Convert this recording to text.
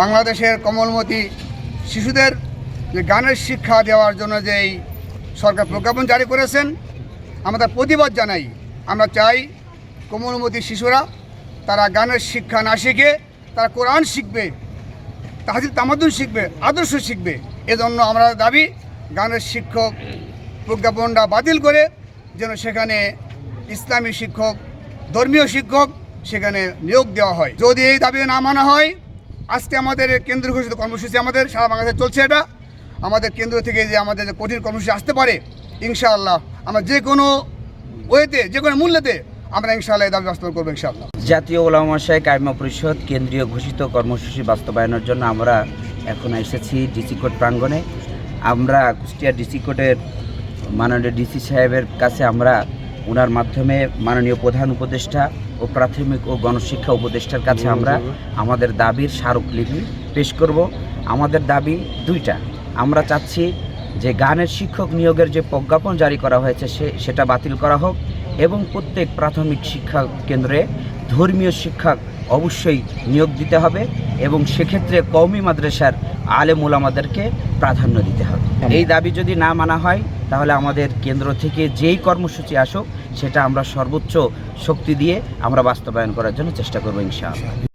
বাংলাদেশের কমলমতি শিশুদের যে গানের শিক্ষা দেওয়ার জন্য যে এই সরকার প্রজ্ঞাপন জারি করেছেন আমাদের প্রতিবাদ জানাই। আমরা চাই কোমলমতি শিশুরা তারা গানের শিক্ষা না শিখে, তারা কোরআন শিখবে তাহাজির তামাদুন শিখবে, আদর্শ শিখবে। এজন্য আমরা দাবি, গানের শিক্ষক প্রজ্ঞাপনটা বাতিল করে যেন সেখানে ইসলামী শিক্ষক, ধর্মীয় শিক্ষক সেখানে নিয়োগ দেওয়া হয়। যদি এই দাবি না মানা হয়, আজকে আমাদের কেন্দ্র ঘোষিত কর্মসূচি আমাদের, সারা বাংলাদেশে চলছে এটা। আমাদের কেন্দ্র থেকে যে আমাদের যে কঠিন কর্মসূচি আসতে পারে, ইনশাআল্লাহ আমরা যে কোনো ওয়েতে, যে কোনো মূল্যতে আমরা ইনশাআল্লাহ দাবি বাস্তবায়ন করব, ইনশাআল্লাহ। জাতীয় ওলামা শাহ কায়মা পরিষদ কেন্দ্রীয় ঘোষিত কর্মসূচি বাস্তবায়নের জন্য আমরা এখন এসেছি ডিসি কোর্ট প্রাঙ্গণে। আমরা কুষ্টিয়া ডিসি কোর্টের মাননীয় ডিসি সাহেবের কাছে আমরা ওনার মাধ্যমে মাননীয় প্রধান উপদেষ্টা ও প্রাথমিক ও গণশিক্ষা উপদেষ্টার কাছে আমরা আমাদের দাবির স্মারকলিপি পেশ করব। আমাদের দাবি দুইটা। আমরা চাচ্ছি যে গানের শিক্ষক নিয়োগের যে প্রজ্ঞাপন জারি করা হয়েছে সে সেটা বাতিল করা হোক এবং প্রত্যেক প্রাথমিক শিক্ষা কেন্দ্রে ধর্মীয় শিক্ষক অবশ্যই নিয়োগ দিতে হবে এবং সেক্ষেত্রে কওমি মাদ্রাসার আলেম ওলামাদেরকে প্রাধান্য দিতে হবে। এই দাবি যদি না মানা হয় তাহলে আমাদের কেন্দ্র থেকে যেই কর্মসূচি আসুক সেটা আমরা সর্বোচ্চ শক্তি দিয়ে আমরা বাস্তবায়ন করার জন্য চেষ্টা করব ইনশাআল্লাহ।